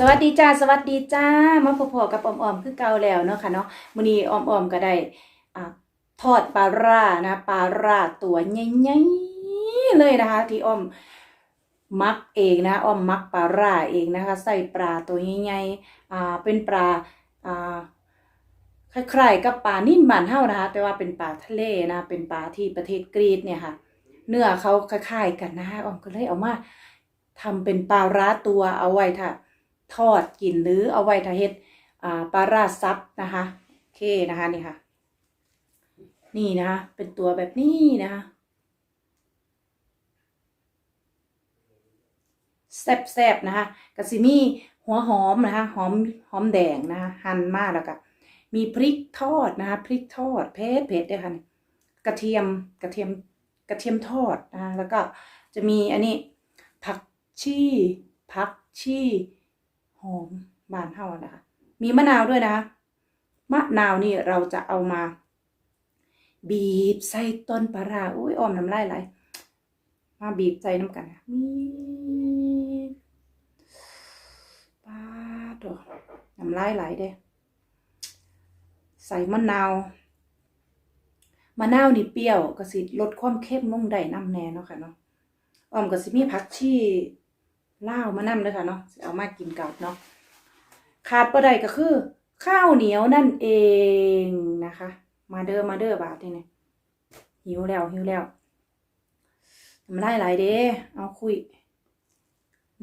สวัสดีจ้าสวัสดีจ้ามาพบๆกับออมๆคือเก่าแล้วเนาะค่ะเนาะมื้อนี้ออมๆก็ได้อ่าทอดปลาร่านะปลาร่าตัวใหญ่ๆเลยนะคะ ที่ออมมักเองนะออมมักปลาร่าเองนะคะ ใส่ปลาตัวใหญ่ๆอ่าเป็นปลาอ่าคล้ายๆกับปลานิ่มบานเฮานะคะ แต่ว่าเป็นปลาทะเลนะเป็นปลาที่ประเทศกรีซเนี่ยค่ะ เนื้อเขาคล้ายๆกันนะคะออมก็เลยเอามาทำเป็นปลาร้าตัวเอาไว้ถ้า ทอดกินหรือเอาไว้ถ้าเฮ็ดอ่าปลาราซับนะคะโอเคนะคะนี่ค่ะ นี่นะคะเป็นตัวแบบนี้นะคะแซ่บๆนะคะกะสิมีหัวหอมนะคะหอมหอมแดงนะคะหั่นมาแล้วก็มีพริกทอดนะคะพริกทอดเผ็ดเผ็ดด้วยค่ะกระเทียมกระเทียมกระเทียมทอดนะคะแล้วก็จะมีอันนี้ผักชีผักชี หอมบานเฮานะคะ มีมะนาวด้วยนะมะนาวนี่เราจะเอามา บีบใส่ต้นปลาร้าอุ้ยออมน้ำลายไหลมาบีบใส่น้ำกันนะมีปลาตัวน้ำลายไหลเด้ใส่มะนาวมะนาวนี่เปรี้ยวก็สิลดความเค็มลงได้น้ำแน่เนาะค่ะเนาะออมก็สิมีผักชี เลาวมานำเลยค่ะเนาะเอามากินกับเนาะขาดบ่ไดก็คือ ข้าวเหนียวนั่นเองนะคะ มาเด้อมาเด้อบาทนี่เนี่ยหิวแล้วหิวแล้วทำไรหลายเด้เอาคุย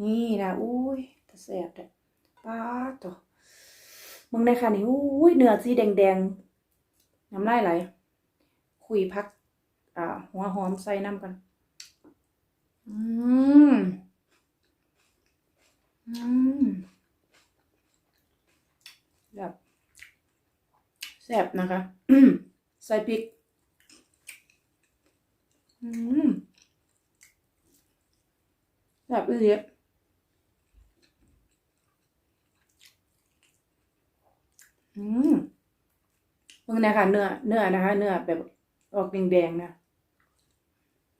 นี่นะอุ้ยตะแสบเด้อป้าดตัวมึงในค่ะนี่อุ้ยเนื้อสีแดงแดงๆน้ำลายไหลคุยพัก อ่าหัวหอมใส่น้ำกัน อืม อืมแบบแซ่บนะคะใส่พริก อืมแซ่บเลยอืมมึงนะคะเนื้อ เนื้อนะคะ เนื้อแบบออกแดงๆนะ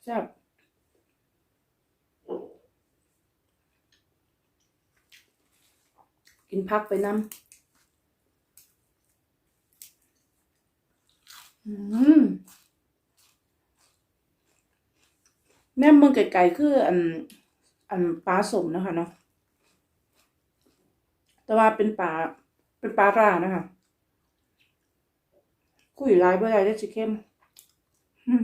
แซ่บ กินพักไปน้ำอืมแม่เมืองไก่ๆคืออัน อันปลาสมนะคะเนาะแต่ว่าเป็นปลาเป็นปลาร่านะคะ คุยลายเบื่อไรได้สิเข้มอืม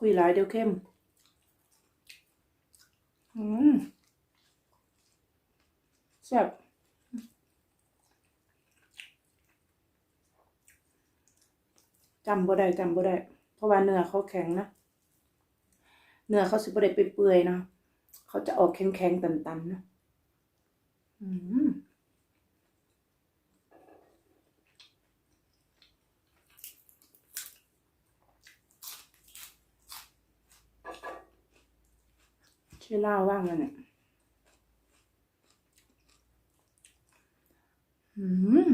คุยลายเดี๋ยวเข้ม อืมแซ่บจำบ่ได้จำบ่ได้ เพราะว่าเนื้อเขาแข็งนะ เนื้อเขาสิบ่ได้เปื่อยๆนะ เขาจะออกแข็งๆ ตันๆนะ อืม ชื่อเล่าว่างมันเนี่ยอืม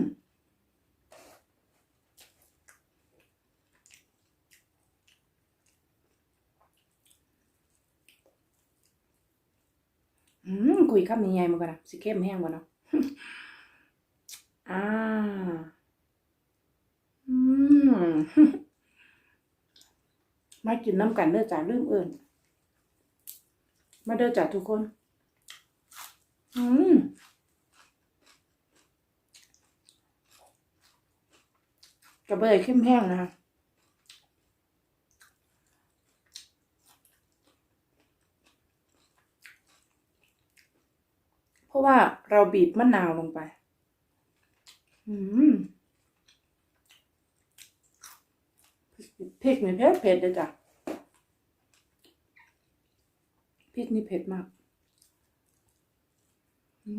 อืมคุยคำยังไงมันกันนะสิเข้มแห้งบ่เนาะอ่าอืมมากินน้ำกันเด้อจ้าลืมเอิญ มาเด้อจ้าทุกคน อืมกระเบยเข้มแห้งนะคะเพราะว่าเราบีบมะนาวลงไป อืมพริกนี่เผ็ดเผ็ดเลยจ้ะ พริกนี่เผ็ดมาก อื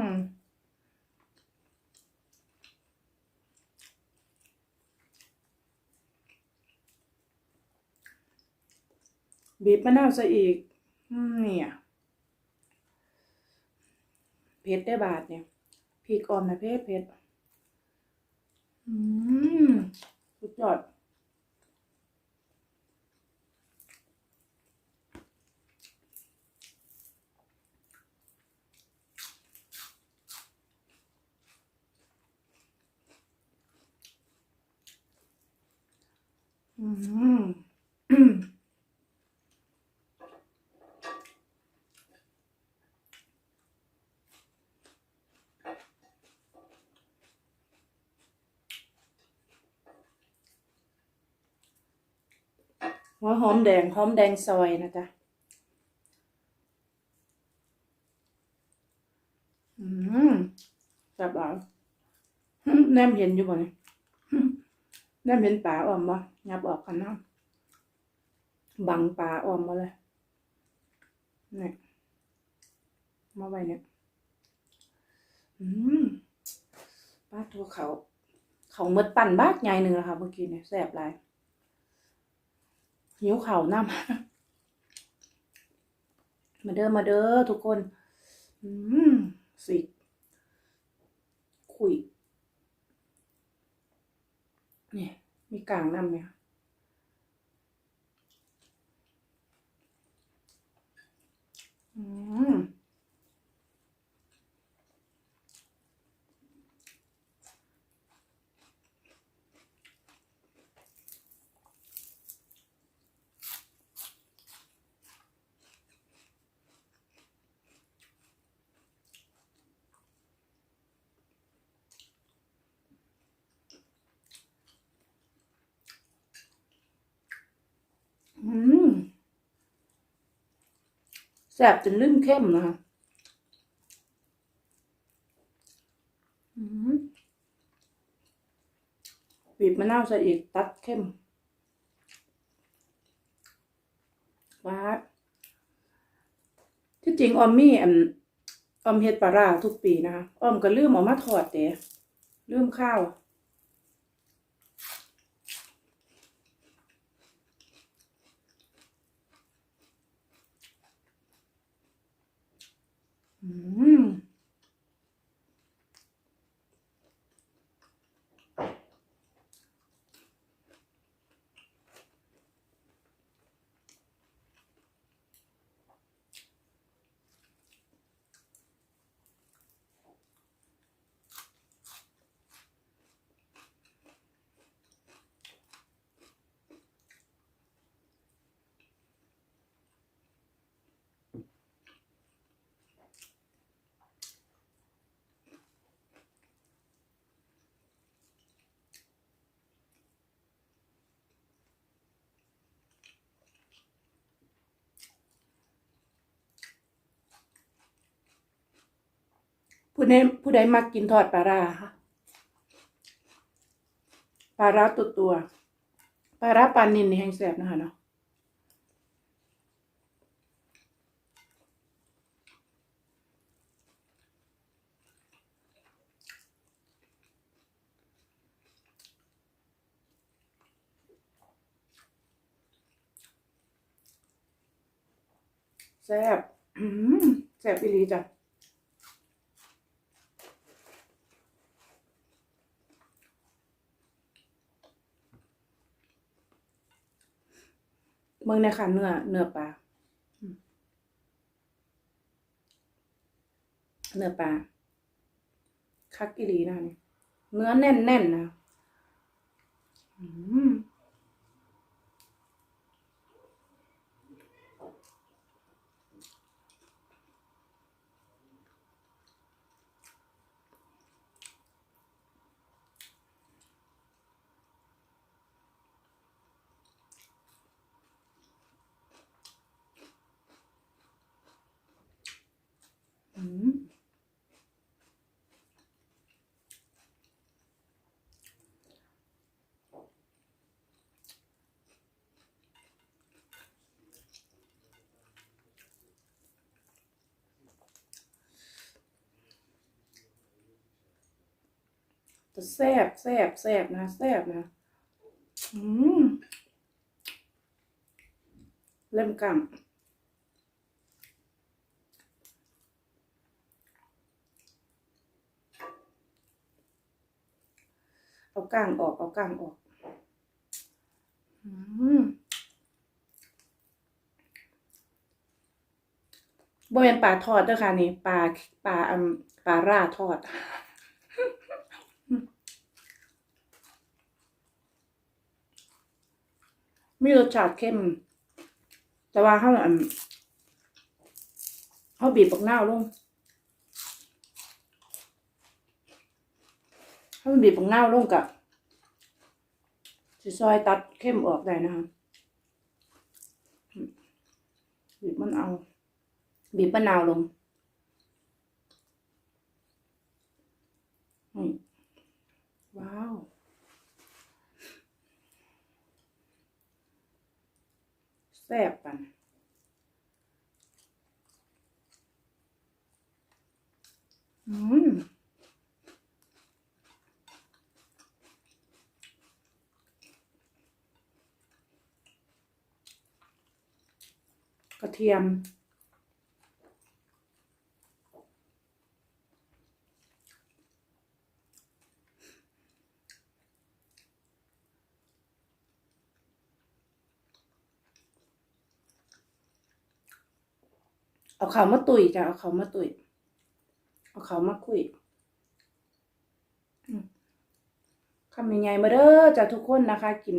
มบีบมะนาวซะอีกเนี่ยเผ็ดได้บาทเนี่ยพริกอ่อนนะเผ็ดเผ็ดอืมสุดยอด หัวหอมแดงหอมแดงซอยนะจ๊ะอืมแซ่บหลาแนมเห็นอยู่บ่เนี่ยแนมเห็นป่าออมบ่ ยับออกกันเนาะบังป่าออมมาเลยเนี่ยมาไว้เนี่ยอืมป้าตัวเขา เขาเมดปั่นบ้ากใหญ่หนึ่งแล้วค่ะเมื่อกี้เนี่ยแสบหลายหิวเข่าน้ำมาเด้อมาเด้อทุกคน อืมสิคุยเนี่ยมีกลางน้ำไหม คะอืม อืม แสบจนลืมเข้มนะคะอืมบีบมะนาวใส่อีกตัดเข้มว้าดที่จริงออมมี่อันออมเฮ็ดปลาร้าทุกปีนะคะออมก็ลืมเออกมาทอดเด้ลืมข้าว อืม ผู้ใดผู้ใดมักกินทอดปลาร้าค่ะปลาร้าตัวตัวปลาร้าปลานินนี่แห้งแสบนะคะเนาะแซ่บแซ่บอีหลีจ้ะ เมืองในค่ะเนื้อเนื้อปลาเนื้อปลาคักอีหลีนะเนื้อแน่นๆนนะอืมอืมจะ แซ่บแซ่บแซ่บนะแซ่บนะอืมเล่มกำเอาก้างออก เอาก้างออก อืมบ่เป็นปลาทอดเด้อค่ะนี่ปลาปลาอันปลาร่าทอด มีรสชาติเข้ม แต่ว่าเขาอันเขาบีบปักหน้าลงเขาบีบปักหน้าลงกับสิซอยตัดเข้มออกได้นะคะบีบมันเอา บีบมะนาวลงนี่ แซ่บปันอืมกระเทียม เอาเขามาตุยจ้ะเอาเขามาตุย เอาเขามาคุยคำยังไงมาเด้อจ้ะทุกคนนะคะ กิน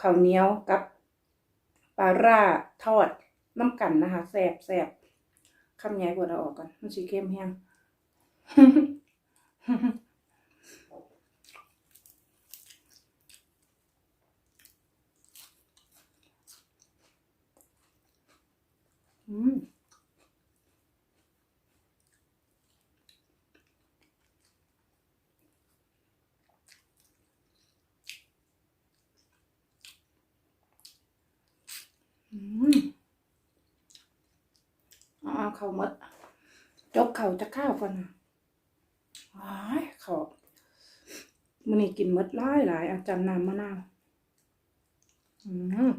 ข้าวเหนียวกับปลาร่าทอดน้ำกันนะคะแซ่บแซ่บคำใหญ่กว่าเราออกก่อนมันสีเข้มแห้งอืม เอาเอาเขาหมดจกเข่าจะข้าวก่อนนะอ้ายเขามันนี่กินหมดหลายหลายอาจารย์น้ำมะนาว อืม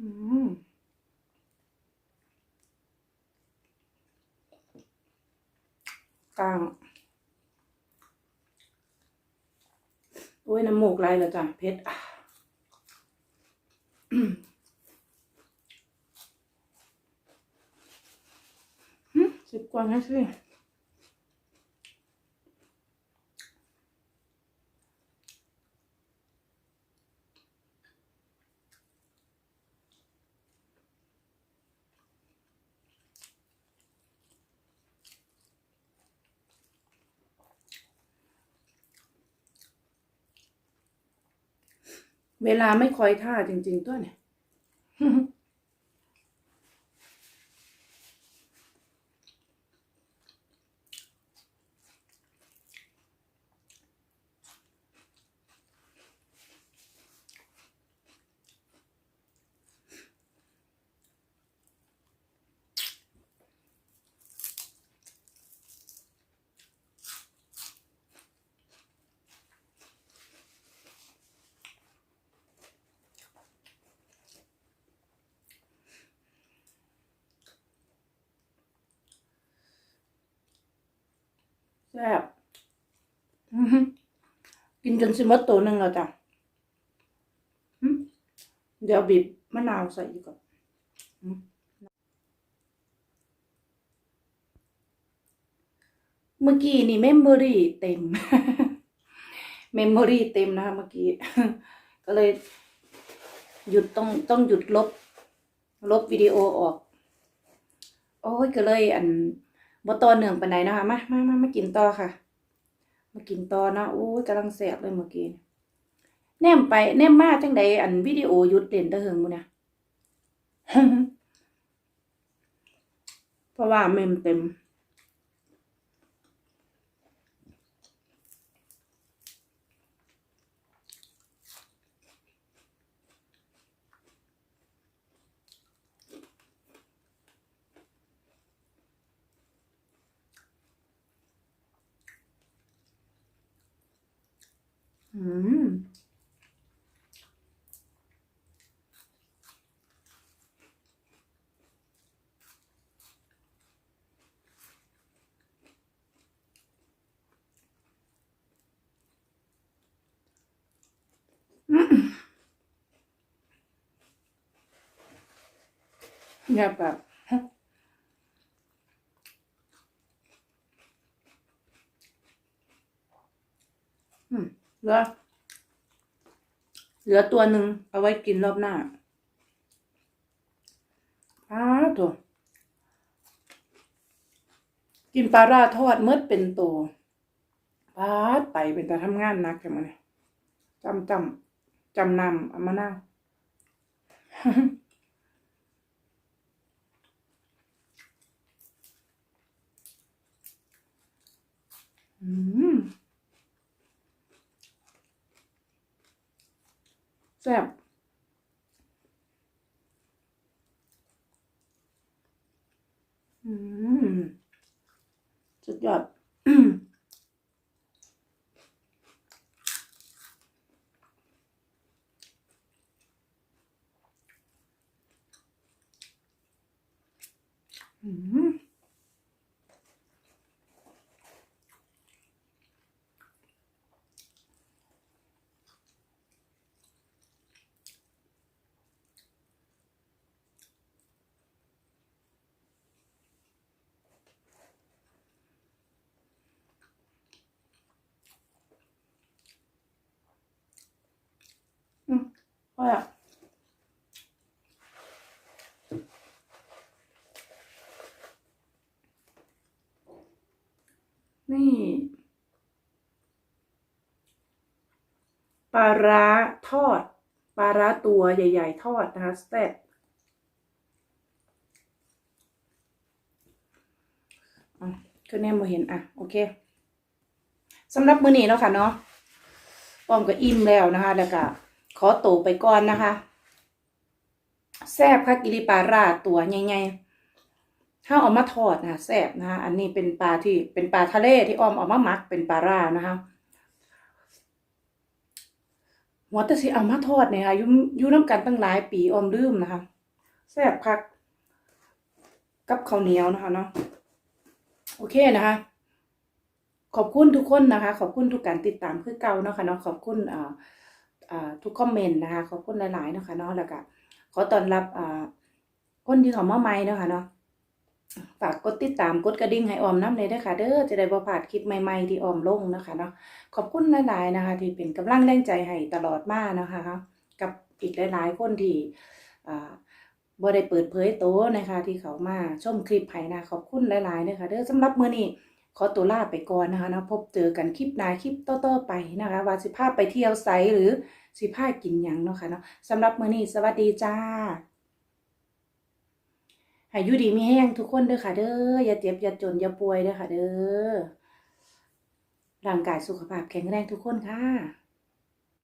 อืม กลางโอ้ยน้ำมูกไหลแล้วจ้ะเพชรสิบกว่านาที เวลาไม่คอยท่าจริง ๆ ตัวเนี่ย ซ่บอื้อหือกินจนสิหมดตัวหนึ่งแล้วจ้ะหึเดี๋ยวบีบมะนาวใส่อีกก่อนหึเมื่อกี้นี่เมมโมรี่เต็ม เมมโมรี่เต็มนะคะเมื่อกี้ ก็เลย หยุดต้องต้องหยุดลบ ลบวิดีโอออก โอ้ยก็เลยอัน บต่อเนื่องปานใดนะคะมามามามากินต่อค่ะ มากินต่อเนาะโอ้ยกำลังแสบเลยเมื่อกี้นี่แนมไปแนมมาจังใดอันวิดีโอหยุดเล่นตะเหิงมูเนี่ยเพราะว่าเมมเต็ม อืมอย่าแบบอืม เหลือตัวหนึ่งเอาไว้กินรอบหน้าอ้าตัวกินปลาร่าทอดเมดเป็นตัวปาดไปเป็นตาทำงานนักกันมาเนี่ยจำจำจำนำเอามานั่งอืม แซ่บอืมสุดยอดอืมอื มอร่อยอะนี่ ปลาร้าทอด ปลาร้าตัวใหญ่ ๆ ทอดนะคะแซ่บอะคือแน่มาเห็น อะ โอเคสำหรับมือนี้เนาะค่ะเนาะป้อมก็อิ่มแล้วนะคะ แล้วก็ ขอตัวไปก่อนนะคะ แซบค่ะกิริปลาราตัวใหญ่ๆถ้าเอามาทอดนะแซบนะคะอันนี้เป็นปลาที่เป็นปลาทะเลที่อ้อมเอามาหมักเป็นปลาร่านะคะหัวตะสิเอามาทอดเนี่ยค่ะยู่อยู่น้ำกันตั้งหลายปีออมลืมนะคะแซ่บคัก กับข้าวเหนียวนะคะเนาะโอเคนะคะ ขอบคุณทุกคนนะคะ ขอบคุณทุกการติดตามคือเก่าเนาะค่ะเนาะขอบคุณอ่า ทุกคอมเมนต์นะคะขอบคุณหลายๆเนาะค่ะเนาะแล้วก็ขอต้อนรับคนที่เขามาใหม่เนาะค่ะเนาะฝากกดติดตามกดกระดิ่งให้ออมน้ำเลยด้วยค่ะเด้อจะได้บ่พลาดคลิปใหม่ ๆ ที่ออมลงนะคะเนาะขอบคุณหลาย ๆ นะคะ ที่เป็นกำลังแรงใจให้ตลอดมานะคะ กับอีกหลาย ๆ คนที่บ่ได้เปิดเผยโตวนะคะ ที่เขามาชมคลิปให้นะขอบคุณหลายๆนะคะเด้อสำหรับมื้อนี้ขอตัวลาไปก่อนนะคะนะพบเจอกันคลิปหน้าคลิปต่อๆไปนะคะว่าสิพาพไปเที่ยวไสหรือ สิพากินหยังเนาะค่ะเนาะสำหรับมื้อนี้สวัสดีจ้าให้อยู่ดีมีแห้งทุกคนเด้อค่ะ เด้ออย่าเจ็บอย่าจนอย่าป่วยเด้อค่ะ เด้อร่างกายสุขภาพแข็งแรงทุกคนค่ะ